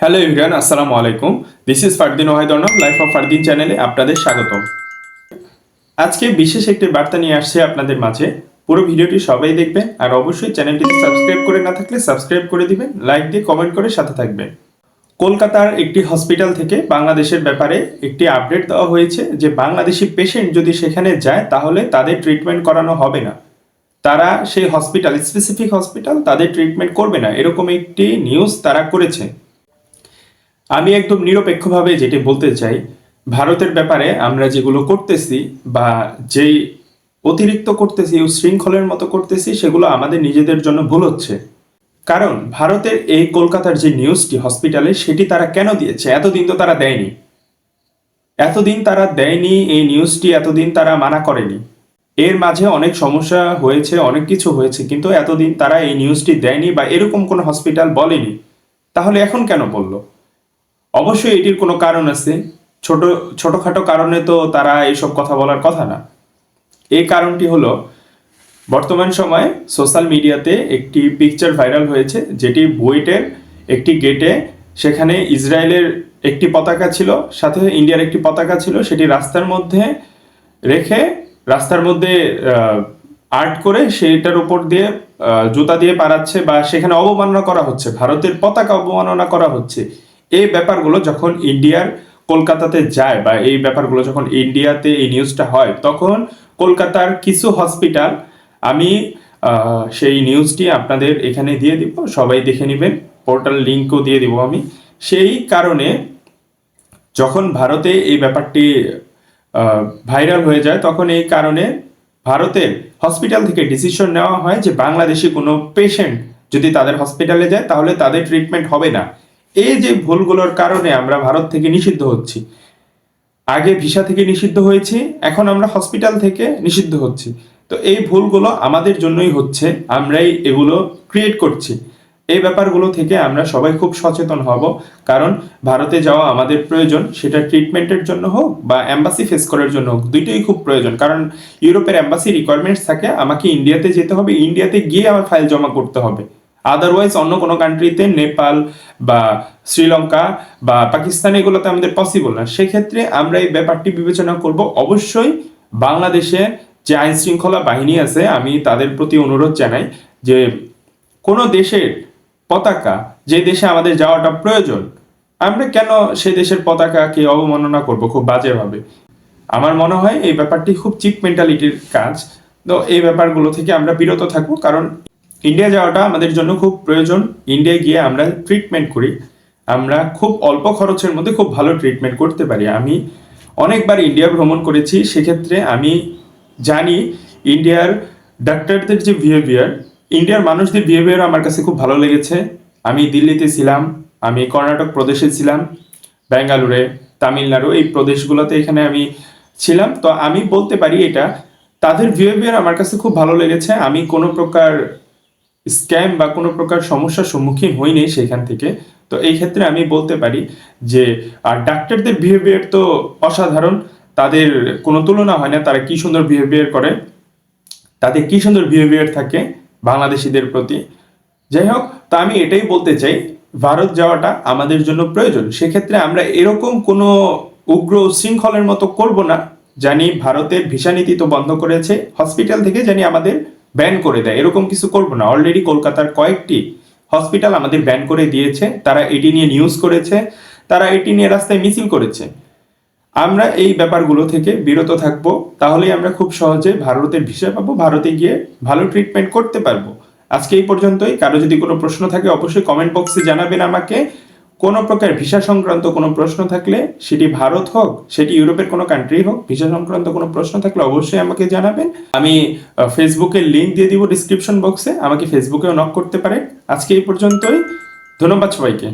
Hello everyone আসসালামু আলাইকুম this is Fardin Wahid Arnob life of Fardin চ্যানেলে আপনাদের স্বাগতম। আজকে বিশেষ একটি বার্তা নিয়ে আসছে আপনাদের মাঝে। পুরো ভিডিওটি সবাই দেখবেন আর অবশ্যই চ্যানেলটিতে সাবস্ক্রাইব করে না থাকলে সাবস্ক্রাইব করে দিবেন, লাইক দিয়ে কমেন্ট করে সাথে থাকবেন। কলকাতার একটি হসপিটাল থেকে বাংলাদেশের ব্যাপারে একটি আপডেট দেওয়া হয়েছে যে বাংলাদেশি পেশেন্ট যদি সেখানে যায় তাহলে তাদের ট্রিটমেন্ট করানো হবে না। তারা সেই হসপিটাল স্পেসিফিক হসপিটাল তাদের ট্রিটমেন্ট করবে না। এরকম একটি নিউজ তারা করেছে। আমি একদম নিরপেক্ষভাবে যেটি বলতে চাই, ভারতের ব্যাপারে আমরা যেগুলো করতেছি বা যেই অতিরিক্ত করতেছি, উশৃঙ্খলের মতো করতেছি, সেগুলো আমাদের নিজেদের জন্য ভুল হচ্ছে। কারণ ভারতের এই কলকাতার যে নিউজটি হসপিটালে, সেটি তারা কেন দিয়েছে? এতদিন তো তারা দেয়নি। এতদিন তারা দেয়নি এই নিউজটি, এতদিন তারা মানা করেনি। এর মাঝে অনেক সমস্যা হয়েছে, অনেক কিছু হয়েছে, কিন্তু এতদিন তারা এই নিউজটি দেয়নি বা এরকম কোনো হসপিটাল বলেনি। তাহলে এখন কেন বলল? অবশ্যই এটির কোনো কারণ আছে। ছোট, ছোটখাটো কারণে তো তারা এইসব কথা বলার কথা না। এই কারণটি হলো, বর্তমান সময়ে সোশ্যাল মিডিয়াতে একটি পিকচার ভাইরাল হয়েছে, যেটি বুয়েটের একটি গেটে, সেখানে ইসরায়েলের একটি পতাকা ছিল, সাথে ইন্ডিয়ার একটি পতাকা ছিল, সেটি রাস্তার মধ্যে রেখে, রাস্তার মধ্যে আর্ট করে সেটার উপর দিয়ে জুতা দিয়ে পারাচ্ছে বা সেখানে অবমাননা করা হচ্ছে। ভারতের পতাকা অবমাননা করা হচ্ছে। এই ব্যাপারগুলো যখন ইন্ডিয়ার কলকাতাতে যায় বা এই ব্যাপারগুলো যখন ইন্ডিয়াতে এই নিউজটা হয়, তখন কলকাতার কিছু হসপিটাল আমি সেই নিউজটি আপনাদের এখানে দিয়ে দিব, সবাই দেখে নেবেন পোর্টাল লিঙ্কও দিয়ে দিব আমি। সেই কারণে যখন ভারতে এই ব্যাপারটি ভাইরাল হয়ে যায়, তখন এই কারণে ভারতের হসপিটাল থেকে ডিসিশন নেওয়া হয় যে বাংলাদেশি কোনো পেশেন্ট যদি তাদের হসপিটালে যায়, তাহলে তাদের ট্রিটমেন্ট হবে না। এই যে ভুলগুলোর কারণে আমরা ভারত থেকে নিষিদ্ধ হচ্ছি, আগে ভিসা থেকে নিষিদ্ধ হয়েছি, এখন আমরা হসপিটাল থেকে নিষিদ্ধ হচ্ছি। তো এই ভুলগুলো আমাদের জন্যই হচ্ছে, আমরাই এগুলো ক্রিয়েট করছি। এই ব্যাপারগুলো থেকে আমরা সবাই খুব সচেতন হব, কারণ ভারতে যাওয়া আমাদের প্রয়োজন, সেটা ট্রিটমেন্টের জন্য হোক বা অ্যাম্বাসি ফেস করার জন্য হোক, দুইটাই খুব প্রয়োজন। কারণ ইউরোপের অ্যাম্বাসি রিকোয়ারমেন্টস থাকে, আমাকে ইন্ডিয়াতে যেতে হবে ইন্ডিয়াতে গিয়ে আমার ফাইল জমা করতে হবে। আদারওয়াইজ অন্য কোনো কান্ট্রিতে নেপাল বা শ্রীলঙ্কা বা পাকিস্তান, এগুলোতে আমাদের পসিবল না। সেক্ষেত্রে আমরা এই ব্যাপারটি বিবেচনা করব। অবশ্যই বাংলাদেশে যে আইন শৃঙ্খলা বাহিনী আছে, আমি তাদের প্রতি অনুরোধ জানাই যে কোনো দেশের পতাকা, যে দেশে আমাদের যাওয়াটা প্রয়োজন, আমরা কেন সে দেশের পতাকাকে অবমাননা করব খুব বাজেভাবে? আমার মনে হয় এই ব্যাপারটি খুব চিপ মেন্টালিটির কাজ। তো এই ব্যাপারগুলো থেকে আমরা বিরত থাকব, কারণ ইন্ডিয়া যাওয়াটা আমাদের জন্য খুব প্রয়োজন। ইন্ডিয়া গিয়ে আমরা ট্রিটমেন্ট করি। আমরা খুব অল্প খরচের মধ্যে খুব ভালো ট্রিটমেন্ট করতে পারি। আমি অনেকবার ইন্ডিয়া ভ্রমণ করেছি। সেক্ষেত্রে আমি জানি ইন্ডিয়ার ডাক্তারদের যে বিহেভিয়ার ইন্ডিয়ার মানুষদের বিহেভিয়ার আমার কাছে খুব ভালো লেগেছে। আমি দিল্লিতে ছিলাম, আমি কর্ণাটক প্রদেশে ছিলাম, ব্যাঙ্গালোরে, তামিলনাড়ু এই প্রদেশগুলোতে এখানে আমি ছিলাম। তো আমি বলতে পারি এটা, তাদের বিহেভিয়ার আমার কাছে খুব ভালো লেগেছে। আমি কোনো প্রকার স্ক্যাম বা কোনো প্রকার সমস্যার সম্মুখীন হইনি সেখান থেকে। তো এই ক্ষেত্রে আমি বলতে পারি যে, আর ডাক্তারদের বিহেভিয়ার তো অসাধারণ। তাদের কোনো তুলনা হয় না, তারা কি সুন্দর বিহেভিয়ার করে, তাদের কি সুন্দর বিহেভিয়ার থাকে বাংলাদেশিদের প্রতি। যাই হোক, তা আমি এটাই বলতে চাই, ভারত যাওয়াটা আমাদের জন্য প্রয়োজন। সেক্ষেত্রে আমরা এরকম কোনো উগ্র শৃঙ্খলের মতো করব না। জানি ভারতের ভিসা নীতি তো বন্ধ করেছে হসপিটাল থেকে জানি আমাদের ব্যান করে দেয়। এরকম কিছু করব না। অলরেডি কলকাতার কয়েকটি হসপিটাল আমাদের ব্যান করে দিয়েছে। তারা এটি নিয়ে নিউজ করেছে। তারা এটি নিয়ে রাস্তায় মিছিল করেছে। আমরা এই ব্যাপারগুলো থেকে বিরত থাকব। তাহলেই আমরা খুব সহজে ভারতের ভিসা পাবো, ভারতে গিয়ে ভালো ট্রিটমেন্ট করতে পারব। আজকে এই পর্যন্তই। কারও যদি কোনো প্রশ্ন থাকে, অবশ্যই কমেন্ট বক্সে জানাবেন আমাকে। কোনো প্রকার ভিসা সংক্রান্ত কোনো প্রশ্ন থাকলে সেটি ভারত হোক, সেটি ইউরোপের কোনো কান্ট্রি হোক, ভিসা সংক্রান্ত কোনো প্রশ্ন থাকলে অবশ্যই আমাকে জানাবেন। আমি ফেসবুকে লিংক দিয়ে দিব ডিসক্রিপশন বক্সে আমাকে ফেসবুকেও নক করতে পারেন। আজকে এই পর্যন্তই। ধন্যবাদ সবাইকে।